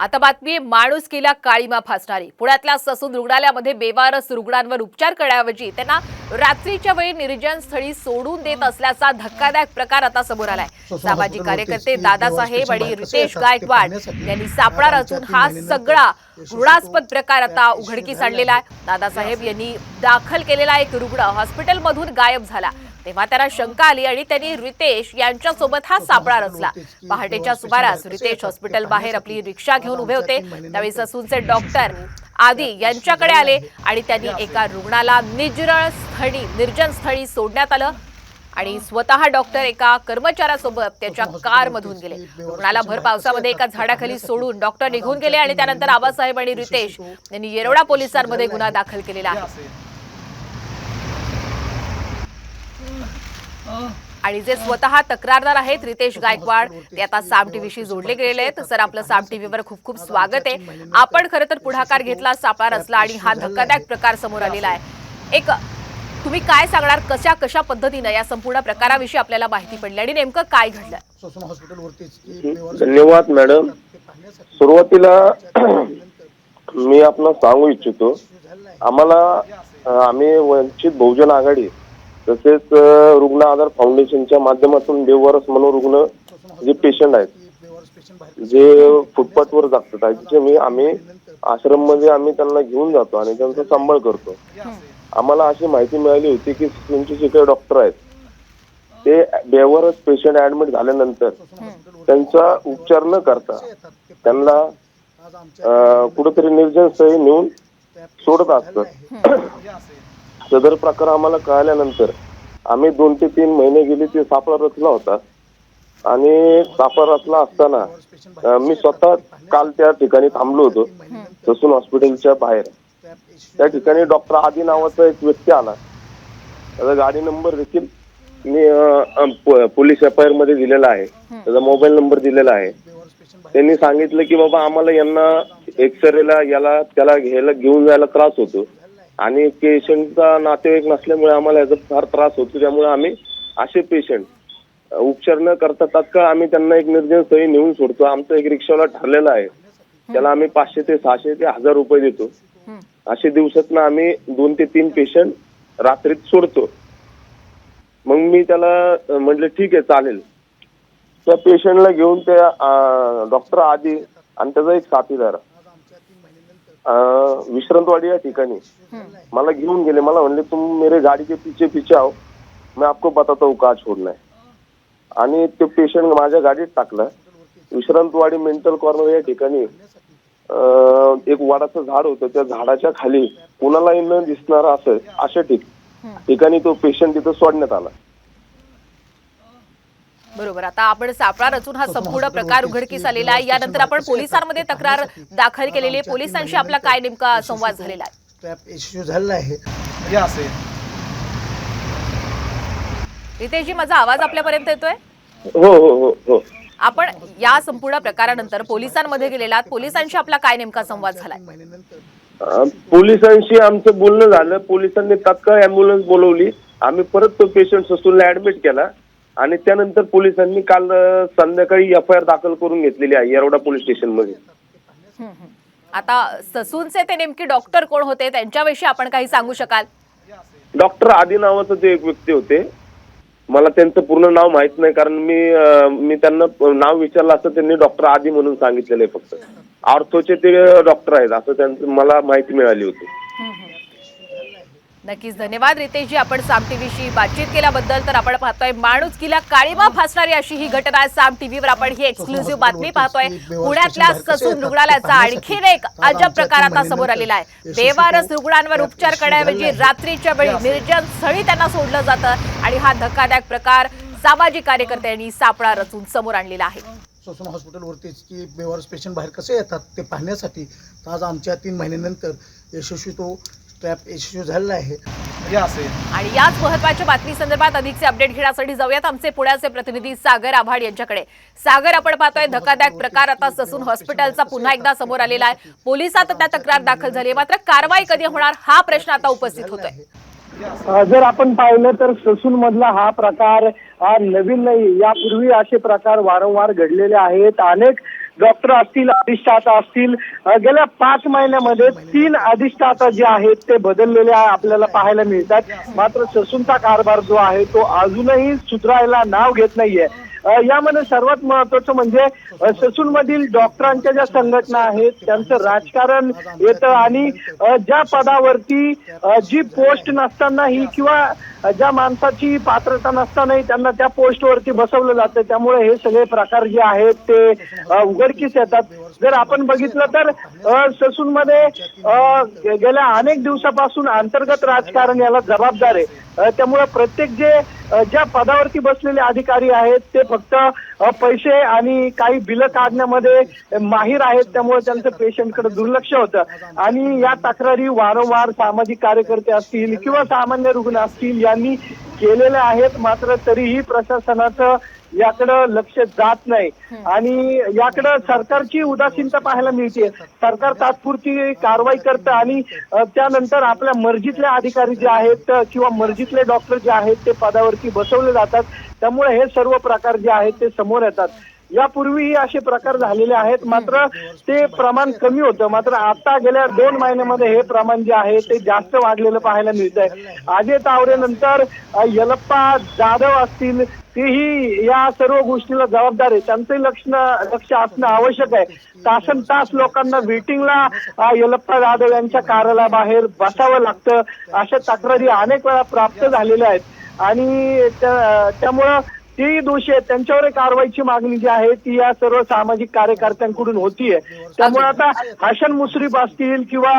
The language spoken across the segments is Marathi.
आता बातमी माणूस केला काळीमा फासणारी. पुण्यातल्या ससून रुग्णालयामध्ये बेवारस रुग्णांवर उपचार करण्याऐवजी त्यांना रात्रीच्या वेळी निर्जन स्थळी सोडून देत असल्याचा धक्कादायक प्रकार आता समोर आलाय. सामाजिक कार्यकर्ते दादासाहेब आणि रितेश गायकवाड यांनी सापळा रचून हा सगळा घृणास्पद प्रकार आता उघडकीस आणलेला आहे. दादासाहेब यांनी दाखल केलेला एक रुग्ण हॉस्पिटलमधून गायब झाला. तेव्हा त्याला शंका आली आणि त्यांनी रितेश यांच्यासोबत हा सापळा रचला. पहाटेच्या सुमारास रितेश हॉस्पिटल बाहेर आपली रिक्षा घेऊन उभे होते. त्यावेळी ससूनचे डॉक्टर आदी यांच्याकडे आले आणि त्यांनी एका रुग्णाला निजरळ स्थळी निर्जन स्थळी सोडण्यात आलं आणि स्वतः डॉक्टर एका कर्मचाऱ्यासोबत त्याच्या कारमधून गेले. रुग्णाला भर पावसामध्ये एका झाडाखाली सोडून डॉक्टर निघून गेले आणि त्यानंतर आबासाहेब आणि रितेश यांनी येरवडा पोलिसांमध्ये गुन्हा दाखल केलेला आहे. आणि जे स्वतः तक्रारदार आहेत रितेश गायकवाड ते आता साम टीव्हीशी जोडले गेलेले आहेत. सर आपलं साम टीव्हीवर खूप खूप स्वागत आहे. आपण खरं तर पुढाकार घेतला सापळा रचला आणि हा धक्कादायक प्रकार समोर आलेला आहे. एक तुम्ही काय सांगणार? कशा कशा पद्धतीनं या संपूर्ण प्रकाराविषयी आपल्याला माहिती पडली आणि नेमकं काय घडलं? धन्यवाद मॅडम. सुरुवातीला मी आपलं सांगू इच्छितो आम्हाला आम्ही वंचित बहुजन आघाडी तसेच रुग्ण आधार फाउंडेशनच्या माध्यमातून देववरस मनोरुग्ण जे पेशंट आहेत जे फुटपाथवर जागतात त्यांचे मी आम्ही आश्रममध्ये आम्ही त्यांना घेऊन जातो आणि त्यांचा सांभाळ करतो. आम्हाला अशी माहिती मिळाली होती की तुमचे जे काही डॉक्टर आहेत ते बेवरच पेशंट ऍडमिट झाल्यानंतर त्यांचा उपचार न करता त्यांना कुठेतरी निर्जन सही नेऊन सोडत असतात. सदर प्रकार आम्हाला कळाल्यानंतर आम्ही दोन ते तीन महिने गेले ते सापळा रचला होता. आणि सापळा रचला असताना मी स्वतः काल त्या ठिकाणी थांबलो होतो ससून हॉस्पिटलच्या बाहेर. त्या ठिकाणी डॉक्टर आदी नावाचा एक व्यक्ती आला. त्याचा गाडी नंबर देखील मी प- पोलीस एफ आय आरमध्ये दिलेला आहे. त्याचा मोबाईल नंबर दिलेला आहे. त्यांनी सांगितलं की बाबा आम्हाला यांना एक्सरेला याला त्याला घ्यायला घेऊन जायला त्रास होतो. आणि पेशंटचा नातेवाईक नसल्यामुळे आम्हाला याचा फार त्रास होतो. त्यामुळे आम्ही असे पेशंट उपचार न करता तात्काळ आम्ही त्यांना एक निर्जन स्थळी नेऊन सोडतो. आमचं एक रिक्षावाला ठरलेला आहे. त्याला आम्ही पाचशे ते सहाशे ते हजार रुपये देतो. असे दिवसातनं आम्ही दोन ते तीन पेशंट रात्रीत सोडतो. मग मी त्याला म्हटलं ठीक आहे चालेल. त्या पेशंटला घेऊन त्या डॉक्टर आधी आणि त्याचा एक साथीदार. विश्रांतवाडी या ठिकाणी. मला घेऊन गेले. मला म्हणले तुम मेरे गाडी के पीछे पीछे आओ. मैं आपको बताता हूँ का छोडलाय. आणि ते पेशंट माझ्या गाडीत टाकलं. विश्रांतवाडी मेंटल कॉर्नर या ठिकाणी एक वाडाचं झाड होतं. त्या झाडाच्या खाली कुणालाही न दिसणार असं अशा ठिकाणी तो पेशंट तिथं सोडण्यात आला. बरोबर. आता आपण सापळा रचून हा संपूर्ण प्रकार उघडकीस आलेला आहे. यानंतर आपण पोलिसांमध्ये तक्रार दाखल केलेली आहे. पोलिसांशी आपला काय नेमका संवाद झालेला आहे? ट्रॅप इश्यू झालेला आहे. असे. रितेशजी माझा आवाज आपल्यापर्यंत येतोय? हो हो हो हो. आपण या संपूर्ण प्रकारानंतर पोलिसांमध्ये गेलेलात पोलिसांशी आपला काय नेमका संवाद झालाय? पोलिसांशी आमचं बोलणं झालं. पोलिसांनी तात्काळ अँब्युलन्स बोलवली. आम्ही परत तो पेशंट ससूनला ऍडमिट केला. आणि त्यानंतर पोलिसांनी काल संध्याकाळी एफ आय आर दाखल करून घेतलेली आहे येरवडा पोलीस स्टेशनमध्ये. आता ससूनचे ते नेमके डॉक्टर कोण होते त्यांच्याविषयी आपण काही सांगू शकाल? डॉक्टर आदी नावाचं ते एक व्यक्ती होते मला त्यांचं पूर्ण नाव माहीत नाही कारण मी मी त्यांना नाव विचारलं असतं त्यांनी डॉक्टर आदी म्हणून सांगितलेलं आहे फक्त. आर्थोचे ते डॉक्टर आहेत असं त्यांचं मला माहिती मिळाली होती. नक्कीच धन्यवाद रितेशजी. आपण साम टीव्हीशी बातचीत केल्याबद्दल तर आपण पाहतोय माणुसकीला किला काळीमा फासणारी अशी ही घटना आहे साम टीव्हीवर. आपण ही एक्सक्लुझिव्ह बातमी पाहतोय. पुण्यातल्या ससून रुग्णालयाचा आणखीन एक अजब प्रकार आता समोर आलेला आहे. बेवारस रुग्णांवर उपचार करण्याऐवजी रात्रीच्या वेळी निर्जन स्थळी त्यांना सोडलं जातं आणि हा धक्कादायक प्रकार सामाजिक कार्यकर्त्यांनी सापळा रचून समोर आणलेला आहे. ससून हॉस्पिटलवरतीच की बेवारस पेशंट बाहेर कसे येतात ते पाहण्यासाठी आज आमच्या तीन महिन्यानंतर यशस्वी तो इश्यू झालेला आहे. असे. आणि याच महत्त्वाच्या बातमी संदर्भात अधिकचे अपडेट घेण्यासाठी जाऊयात आमचे पुण्याचे प्रतिनिधी सागर आव्हाड यांच्याकडे. सागर आपण पाहतोय धक्कादायक प्रकार आता ससून हॉस्पिटलचा पुन्हा एकदा समोर आलेला आहे. पोलिसात त्या तक्रार दाखल झाली आहे. मात्र कारवाई कधी होणार हा प्रश्न आता उपस्थित होतोय. जर आपण पाहिलं तर ससून मधला हा प्रकार हा नवीन नाही यापूर्वी असे प्रकार वारंवार घडलेले आहेत. अनेक डॉक्टर असतील अधिष्ठाता असतील गेल्या पाच महिन्यामध्ये तीन अधिष्ठाता जे आहेत ते बदललेले आपल्याला पाहायला मिळतात. मात्र ससूनचा कारभार जो आहे तो अजूनही सुधारायला नाव घेत नाहीये. यामध्ये सर्वात महत्वाचं म्हणजे ससून ससूनमधील डॉक्टरांच्या ज्या संघटना आहेत त्यांचं राजकारण येतं आणि ज्या पदावरती जी पोस्ट नसतानाही किंवा ज्या माणसाची पात्रता नसतानाही त्यांना त्या पोस्टवरती बसवलं जातं. त्यामुळे हे सगळे प्रकार जे आहेत ते उघडकीस येतात. जर आपण बघितलं तर ससून ससूनमध्ये गेल्या अनेक दिवसापासून अंतर्गत राजकारण याला जबाबदार आहे. त्यामुळे प्रत्येक जे ज्या पदावरती बसलेले अधिकारी आहेत ते फक्त पैसे आणि काही बिलं काढण्यामध्ये माहीर आहेत त्यामुळे त्यांचं पेशंटकडे दुर्लक्ष होतं. आणि या तक्रारी वारंवार सामाजिक कार्यकर्ते असतील किंवा सामान्य रुग्ण असतील यांनी केलेल्या आहेत मात्र तरीही प्रशासनाचं याकडं लक्ष जात नाही. आणि याकडं सरकारची उदासीनता पाहायला मिळते सरकार तात्पुरती कारवाई करतं आणि त्यानंतर आपल्या मर्जीतले अधिकारी जे आहेत किंवा मर्जीतले डॉक्टर जे आहेत ते पदावरती बसवले जातात. त्यामुळे हे सर्व प्रकार जे आहेत ते समोर येतात. यापूर्वीही असे प्रकार झालेले आहेत. मात्र ते प्रमाण कमी होतं. मात्र आता गेल्या दोन महिन्यामध्ये हे प्रमाण जे आहे ते जास्त वाढलेलं पाहायला मिळत आहे अजय तावरेनंतर यलप्पा जाधव असतील तेही या सर्व गोष्टीला जबाबदार आहे त्यांचंही लक्ष लक्ष असणं आवश्यक आहे. तासन तास लोकांना वेटिंगला यलप्पा जाधव यांच्या कार्यालयाबाहेर बसावं लागतं. अशा तक्रारी अनेक वेळा प्राप्त झालेल्या आहेत. आणि त्या- त्यामुळं तेही दोषी आहेत. त्यांच्यावर कारवाईची मागणी जी आहे ती या सर्व सामाजिक कार्यकर्त्यांकडून होतीये. त्यामुळे आता हसन मुश्रीफ असतील किंवा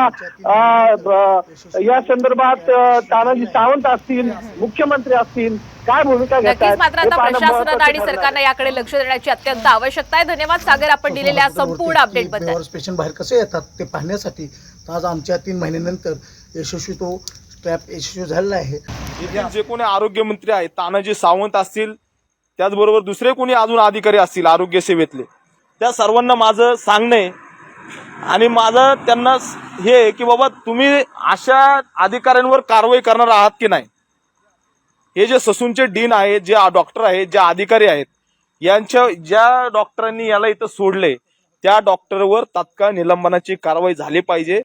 या संदर्भात तानाजी सावंत असतील मुख्यमंत्री असतील काय भूमिका घेतात नक्कीच मात्र हे आता प्रशासनानं महत्त्वाचं आणि. सरकारनं याकडे लक्ष देण्याची अत्यंत आवश्यकता आहे. धन्यवाद सागर आपण दिलेल्या संपूर्ण अपडेटबद्दल. पेशंट बाहेर कसे येतात ते पाहण्यासाठी आज आमच्या तीन महिन्यानंतर यशस्वी तो ट्रॅप यशस्वी झालेला आहे. जे कोणी आरोग्यमंत्री आहेत तानाजी सावंत असतील त्याचबरोबर दुसरे कोणी अजून अधिकारी असतील आरोग्य सेवेतले. त्या सर्वांना माझं सांगणे आणि माझं त्यांना हे आहे की बाबा तुम्ही अशा अधिकाऱ्यांवर कारवाई करणार आहात की नाही? हे जे ससूनचे डीन आहेत जे डॉक्टर आहेत जे अधिकारी आहेत यांच्या ज्या डॉक्टरांनी याला इथं सोडले त्या डॉक्टरवर तात्काळ निलंबनाची कारवाई झाली पाहिजे.